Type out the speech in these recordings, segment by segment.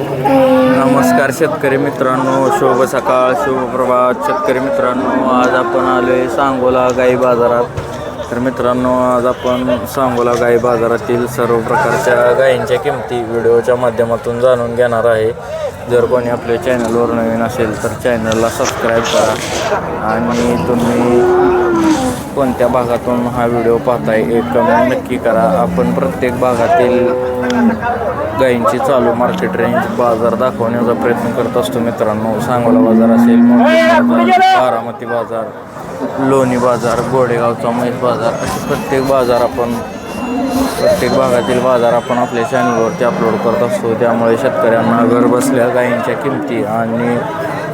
नमस्कार शेतकरी मित्रांनो शुभ सकाळ शुभ प्रभात. शेतकरी मित्रांनो आज आपण आलो आहे सांगोला गाई बाजारात. तर मित्रांनो आज आपण सांगोला गाई बाजारातील सर्व प्रकारच्या गायींच्या किमती व्हिडिओच्या माध्यमातून जाणून घेणार आहे. जर कोणी आपल्या चॅनलवर नवीन असेल तर चॅनलला सबस्क्राईब करा. आणि तुम्ही कोणत्या भागातून हा व्हिडिओ पाहताय एक कमेंट नक्की करा. आपण प्रत्येक भागातील गायींची चालू मार्केट रेंज बाजार दाखवण्याचा प्रयत्न करत असतो मित्रांनो. सांगोला बाजार असेल बारामती बाजार लोणी बाजार गोडेगावचा म्हैस बाजार असे प्रत्येक बाजार आपण प्रत्येक भागातील बाजार आपण आपल्या चॅनलवरती अपलोड करत असतो. त्यामुळे शेतकऱ्यांना घर बसल्या गायींच्या किमती आणि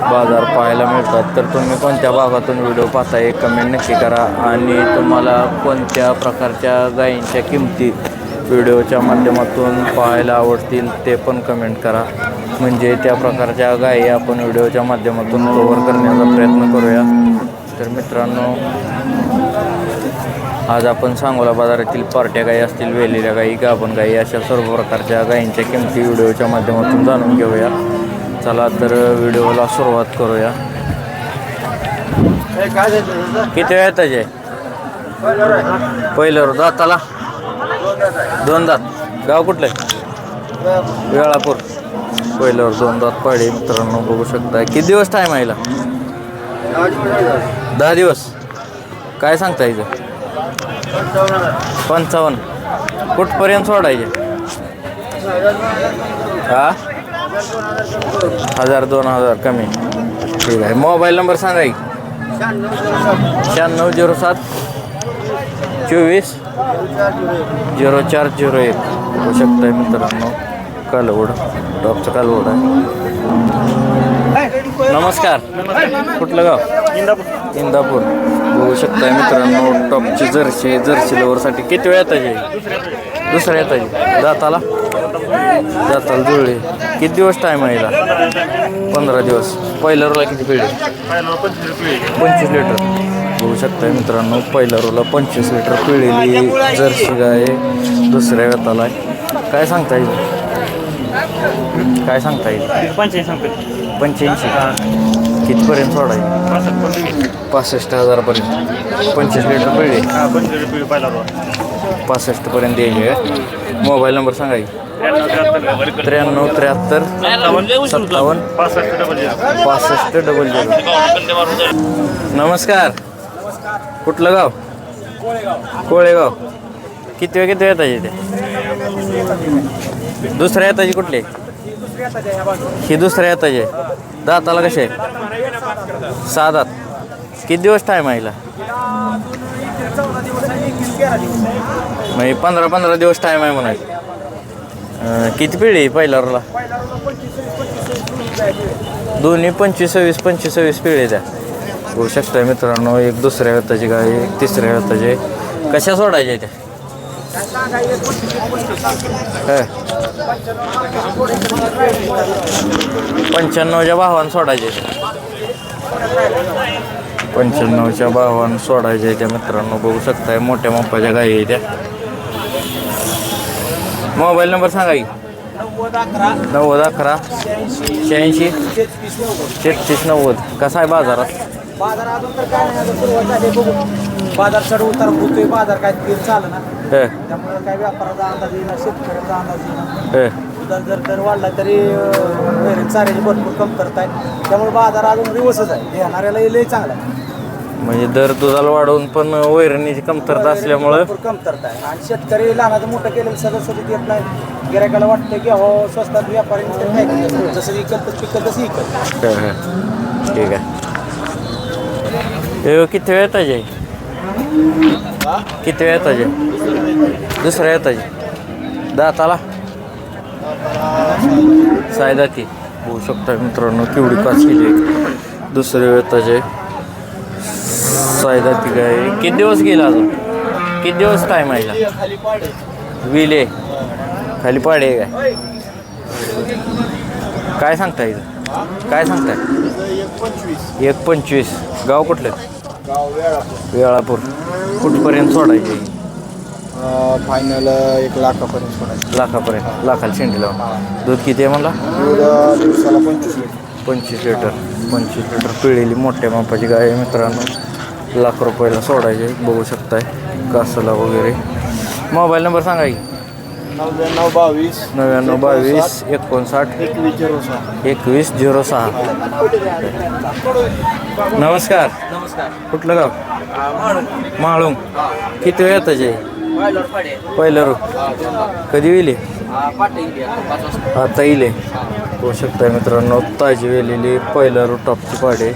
बाजार पाहायला मिळतात. तर तुम्ही कोणत्या भागातून व्हिडिओ पाहता एक कमेंट नक्की करा. आणि तुम्हाला कोणत्या प्रकारच्या गायींच्या किमती व्हिडिओच्या माध्यमातून पाहायला आवडतील ते पण कमेंट करा. म्हणजे त्या प्रकारच्या गायी आपण व्हिडिओच्या माध्यमातून कव्हर करण्याचा प्रयत्न करूया. तर मित्रांनो आज आपण सांगोला बाजारातील पार्ट्या गायी असतील वेलेल्या गायी गाभण गायी अशा सर्व प्रकारच्या गायींच्या किमती व्हिडिओच्या माध्यमातून जाणून घेऊया. चला तर व्हिडिओला सुरुवात करूया. किती वेळ त्याचे पहिलं दाताला दोन दात गाव कुठलं आहे वेळापूर पहिल्यावर दोन दात पाडे मित्रांनो बघू शकता किती दिवस टाईम आहे दहा दिवस काय सांगता इथं पंचावन्न कुठपर्यंत सोडायचे हा हजार दोन हजार कमी ठीक आहे मोबाईल नंबर सांगा की शहाण्णव झिरो सात चोवीस झिरो चार झिरो एक. होऊ शकतं मित्रांनो कालवड टॉपचं कालवड आहे. नमस्कार. कुठलं गाव? इंदापूर. बघू शकताय मित्रांनो टॉपची जर्सी जर्सी लवरसाठी किती वेळ येताची दुसऱ्या येताची दाताला दाताला जुळले. किती दिवस टाईम आहे पंधरा दिवस. पहिल्या रोला किती पिढी पंचवीस लिटर बघू शकताय मित्रांनो पहिल्या रोला पंचवीस लिटर पिळलेली जर्सी गाय आहे. दुसऱ्या व्यताला आहे. काय सांगता येईल? काय सांगता येईल? पंच्याऐंशी कितीपर्यंत सोडायची? पासष्ट हजारापर्यंत. पंचवीस लिटर पिळले. पासष्टपर्यंत द्यायचे मोबाईल नंबर सांगा की. त्र्याण्णव त्र्याहत्तर सत्तावन्न. पासष्ट डबल झिरो नमस्कार. कुठलं गाव? कोळेगाव. किती वेळ किती वेळ ते दुसऱ्या येताची कुठली? ही दुसऱ्या येताची दाताला कसे सहा दात किती दिवस टाईम आहे म्हणजे पंधरा पंधरा दिवस टाईम आहे म्हणा किती पिढी आहे दोन्ही पंचवीस सव्वीस पंचवीस सव्वीस पिढी त्या. होऊ शकताय मित्रांनो एक दुसऱ्या व्यताची गाय एक तिसऱ्या व्यताची कशा सोडायच्या त्या पंच्याण्णवच्या भावान सोडायचे पंच्याण्णवच्या भावान सोडायच्या त्या मित्रांनो बघू शकताय मोठ्या मापाच्या गायी आहे त्या. मोबाईल नंबर सांगा की. नव्वद अकरा. शहाऐंशी. तेहतीस नव्वद. कसा आहे बाजारात? बाजार अजून तर काय नाही अजून सुरुवात झाली बघू. बाजार चढ उतार होतोय बाजार काय तीर चालू ना हे. त्यामुळे काय व्यापाराचा अंदाज येईना शेतकऱ्याचा अंदाज येईना. हे. उदार जर दर वाढला तरी अं, वैरण चाऱ्याची भरपूर कमतरता आहे त्यामुळे बाजार अजून दिवसच आहे. घेणाऱ्याला लय चांगला आहे. म्हणजे दर दुधाला वाढवून पण वैरणीची कमतरता असल्यामुळं भरपूर कमतरता आहे. आणि शेतकरी लहानाचं मोठं केलेलं सगळं सगळं येत नाही. गिरायकाला वाटतं की हो स्वस्तात व्यापारी जसं विकत पिकत तसं विकत. हे, हे. ठीक आहे. किती वेळ येताचे किती वेळ येताचे दुसऱ्या येताचे दाताला सायदाती होऊ शकता मित्रांनो केवढी काच केली आहे दुसऱ्या येताचे सायदाती काय किती दिवस गेला अजून किती दिवस टाईम आहे विले खाली पाडे काय काय सांगताय काय सांगताय एक पंचवीस. एक पंचवीस. गाव कुठलं? गाव वेळापूर. वेळापूर. कुठपर्यंत सोडायचे? फायनल एक लाखापर्यंत सोडायचं. लाखापर्यंत. लाखाला शेंडी लावून. दूध किती आहे मला दूध दिवसाला पंचवीस लिटर. पंचवीस लिटर. पंचवीस लिटर पिळलेली मोठ्या मापाची गाय आहे मित्रांनो. लाख रुपयाला सोडायचे बघू शकताय. कासाला वगैरे. मोबाईल नंबर सांगा की. नव्याण्णव बावीस. नव्याण्णव बावीस एकोणसाठ. एकवीस झिरो सहा. एकवीस झिरो सहा. नमस्कार. नमस्कार कुठलं गाव? माळुंग. किती वेळ येतं पहिलं कधी वेली आता येईल. बघू शकताय मित्रांनो ताजी वेलेली पहिलं रो टॉपची पाडे.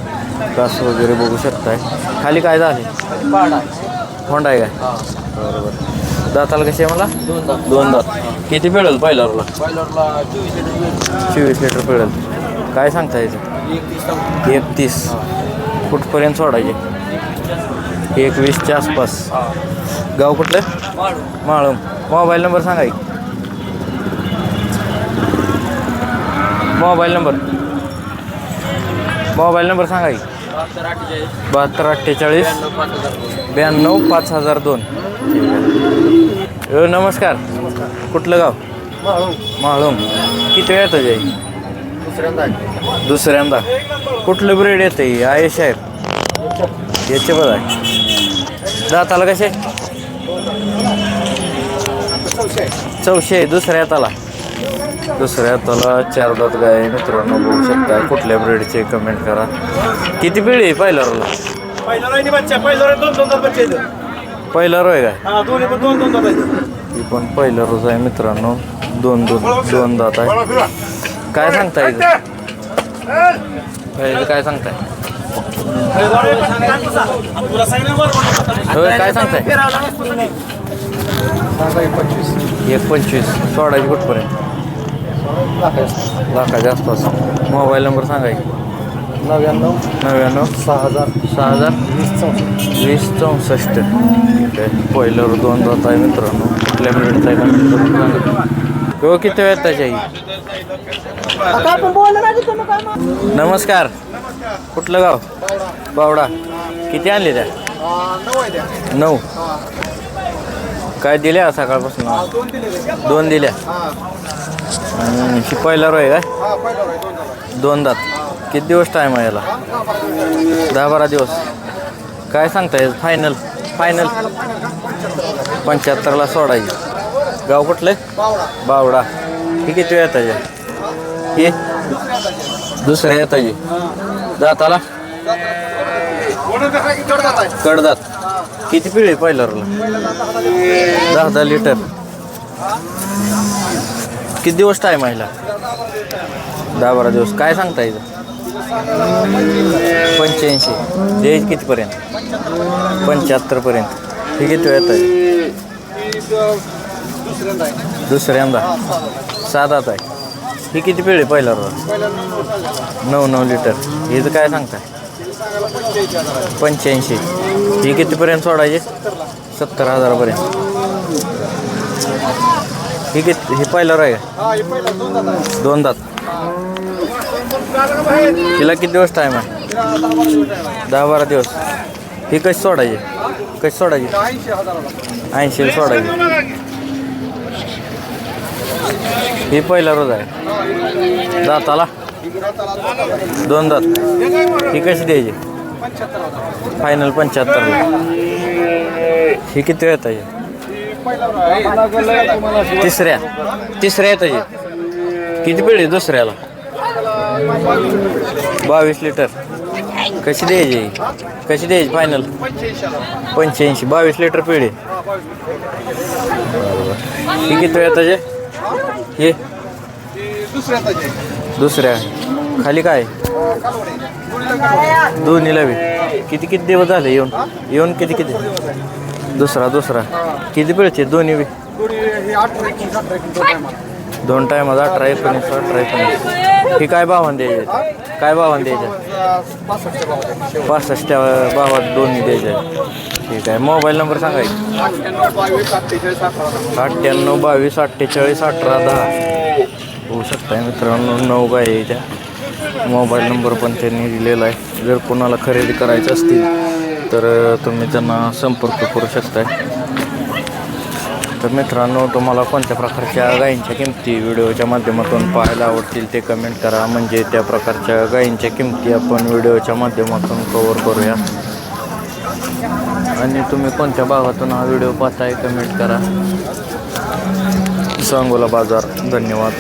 कास वगैरे बघू शकताय. खाली काय झाले? होंडा आहे काय? बरोबर. दाताला कशी आहे मला? दोन दात. किती पिळेल पहिल्या रोला चोवीस लिटर पिळेल. काय सांगता याचं? एकतीस कुठपर्यंत सोडायचे? एकवीसच्या आसपास. गाव कुठलं? माळम. मोबाईल नंबर सांगा एक. Mobile number. मोबाईल नंबर सांगा एक. बहात्तर अठ्ठेचाळीस. ब्याण्णव पाच हजार दोन. नमस्कार. कुठलं गाव? माळूम. किती वेळ जाईल दुसऱ्यांदा दुसऱ्यांदा. कुठलं ब्रेड येतं आय साहेब याचे बघा. दाताला कसे? चौशे दुसऱ्या हाताला. दुसऱ्या हाताला चार दात गाय मित्रांनो. बघू शकता. कुठल्या ब्रेडचे कमेंट करा. किती पिढी आहे पहिल्या रोला पहिला राहिली बच्चा. पहिला राहिली दोन दोन दोन बच्चे आहेत. पहिला रोय काय हा दोन्ही पण दोन दोन दोन आहेत. ही पण पहिला रोज आहे मित्रांनो. दोन दोन दोन दात आहे. काय सांगताय इथं? काय काय सांगताय? होय काय सांगताय? सांगा एक पंचवीस एक पंचवीस सोडायची कुठपर्यंत? लाखाच्या आसपास. मोबाईल नंबर सांगाय नव्याण्णव. नव्याण्णव. सहा हजार. सहा हजार. वीस चौसष्ट. वीस चौसष्ट. ठीक आहे पहिल्यावर दोन जात आहे मित्रांनो. कुठल्या मिनिटचा आहे सांगा हो किती वेळ त्याच्या नमस्कार. कुठलं गाव? बावडा. किती आणले त्या? नऊ. काय दिल्या सकाळपासून? दोन दिल्या. हा पहिला रोय काय? हा दोन दात किती दिवस टाईम आहे याला? दहा बारा दिवस. काय सांगताय? फायनल फायनल पंच्याहत्तरला सोडायची. गाव कुठलं? बावडा. बावडा. ही किती वेळ येताचे हे? दुसऱ्या येताची दाताला? कडदात. किती पिढी पहिल्या रोला दहा दहा लिटर. किती दिवस टाईम आहे? दहा बारा दिवस. काय सांगता इथं? पंच्याऐंशी. द्यायची कितीपर्यंत? पंच्याहत्तरपर्यंत. ही किती वेळ येत दुसऱ्यांदा आहे. दुसऱ्यांदा? साधाच आहे. ही किती पिढी पहिला रोज नऊ नऊ लिटर. हिचं काय सांगताय? सांगायला पंच्याऐंशी हजार आहे. पंच्याऐंशी. ही कितीपर्यंत सोडायची? सत्तर हजारापर्यंत. ही किती ही पहिला आहे का? हा हे पहिला दोन दादा आहे. दोन दात तिला किती दिवस टाईम आहे? दहा बारा दिवस ही कशी सोडायची? कशी सोडायची? ऐंशी हजाराला. ऐंशी सोडायची. ही पहिला रोज आहे. दाताला? दोन दात. ही कशी द्यायची? फायनल पंच्याहत्तरला ही किती वेळ येत तिसऱ्या. तिसऱ्या येत किती पिढी दुसऱ्याला? बावीस लिटर. कशी द्यायची? कशी द्यायची फायनल पंच्याऐंशी. बावीस लिटर पिढी ही किती वेळ येताचे हे दुसऱ्या. खाली काय? दोन्हीला बी. किती किती दिवस झाले येऊन? येऊन किती किती? दुसरा दुसरा. किती पिळचे दोन्ही बी. दोन टायमाला दोन टायमात अठरा एकोणीस अठरा एकोणीस. ही काय भावान द्यायचे काय भावान द्यायचे पासष्ट भावात दोन्ही द्यायचे ठीक आहे. मोबाईल नंबर सांगा अठ्ठ्याण्णव बावीस अठ्ठेचाळीस अठरा दहा. होऊ शकताय मित्रांनो नऊ गाय आहे त्या मोबाईल नंबर पण त्यांनी दिलेला आहे. जर कोणाला खरेदी करायचं असतील तर तुम्ही त्यांना संपर्क करू शकताय. तर मित्रांनो तुम्हाला कोणत्या प्रकारच्या गायींच्या किमती व्हिडिओच्या माध्यमातून पाहायला आवडतील ते कमेंट करा. म्हणजे त्या प्रकारच्या गायींच्या किमती आपण व्हिडिओच्या माध्यमातून कवर करूया. आणि तुम्ही कोणत्या भागातून हा व्हिडिओ पाहताय कमेंट करा. सांगोला बाजार धन्यवाद.